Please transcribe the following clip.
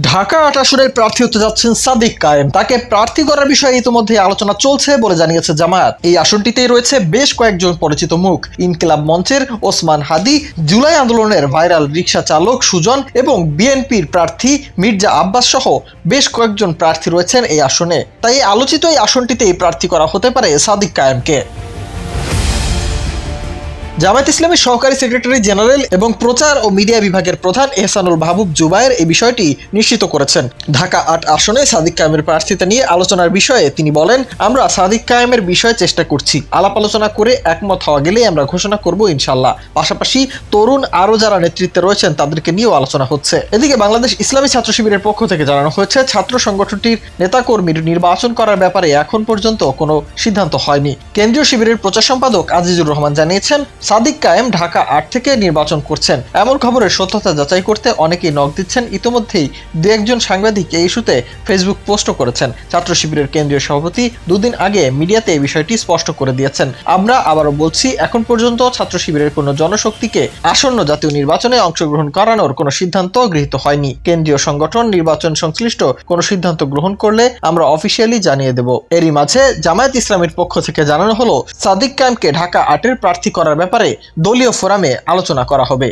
ঢাকা আট প্রার্থী হতে যাচ্ছেন সাদিক কায়েম। তাকে প্রার্থী করার বিষয়ে ইতিমধ্যে আলোচনা চলছে বলে জানিয়েছে জামায়াত। এই আসনটিতেই রয়েছে বেশ কয়েকজন পরিচিত মুখ। ইনকিলাব মঞ্চের ওসমান হাদি, জুলাই আন্দোলনের ভাইরাল রিক্সা চালক সুজন এবং বিএনপির প্রার্থী মির্জা আব্বাস সহ বেশ কয়েকজন প্রার্থী রয়েছেন এই আসনে। তাই আলোচিত এই আসনটিতেই প্রার্থী করা হতে পারে সাদিক কায়েমকে। জামায়াত ইসলামের সহকারী সেক্রেটারি জেনারেল এবং প্রচার ও মিডিয়া বিভাগের প্রধান এহসানুল মাহবুব জুবায়ের এই বিষয়টি নিশ্চিত করেছেন। ঢাকা আট আসনে সাদিক কায়েমের প্রার্থিতা নিয়ে আলোচনার বিষয়ে তিনি বলেন, আমরা সাদিক কায়েমের বিষয়ে চেষ্টা করছি। আলাপ আলোচনা করে একমত হওয়া গেলেই আমরা ঘোষণা করব ইনশাল্লাহ পাশাপাশি তরুণ আরও যারা নেতৃত্বে রয়েছেন তাদেরকে নিয়েও আলোচনা হচ্ছে। এদিকে বাংলাদেশ ইসলামী ছাত্র শিবিরের পক্ষ থেকে জানানো হয়েছে, ছাত্র সংগঠনটির নেতাকর্মীর নির্বাচন করার ব্যাপারে এখন পর্যন্ত কোনো সিদ্ধান্ত হয়নি। কেন্দ্রীয় শিবিরের প্রচার সম্পাদক আজিজুর রহমান জানিয়েছেন সাদিক কায়েম ঢাকা আট থেকে নির্বাচন করছেন। এমন খবরের সত্যতা যাচাই করতে অনেকেই নক দিচ্ছেন। ইতোমধ্যেই দু একজন সাংবাদিক এই ইস্যুতে ফেসবুক পোস্টও করেছেন। ছাত্র শিবিরের কেন্দ্রীয় সভাপতি দুদিন আগে মিডিয়াতে এই বিষয়টি স্পষ্ট করে দিয়েছেন। আমরা আবারও বলছি, এখন পর্যন্ত ছাত্র শিবিরের কোনো জনশক্তিকে আসন্ন জাতীয় নির্বাচনে অংশগ্রহণ করানোর কোনো সিদ্ধান্ত গৃহীত হয়নি। কেন্দ্রীয় সংগঠন নির্বাচন সংশ্লিষ্ট কোনো সিদ্ধান্ত গ্রহণ করলে আমরা অফিসিয়ালি জানিয়ে দেব। এরই মাঝে জামায়াত ইসলামের পক্ষ থেকে জানানো হলো, সাদিক কায়েমকে ঢাকা আটের প্রার্থী করার ব্যাপারে দলীয় ফোরামে আলোচনা করা হবে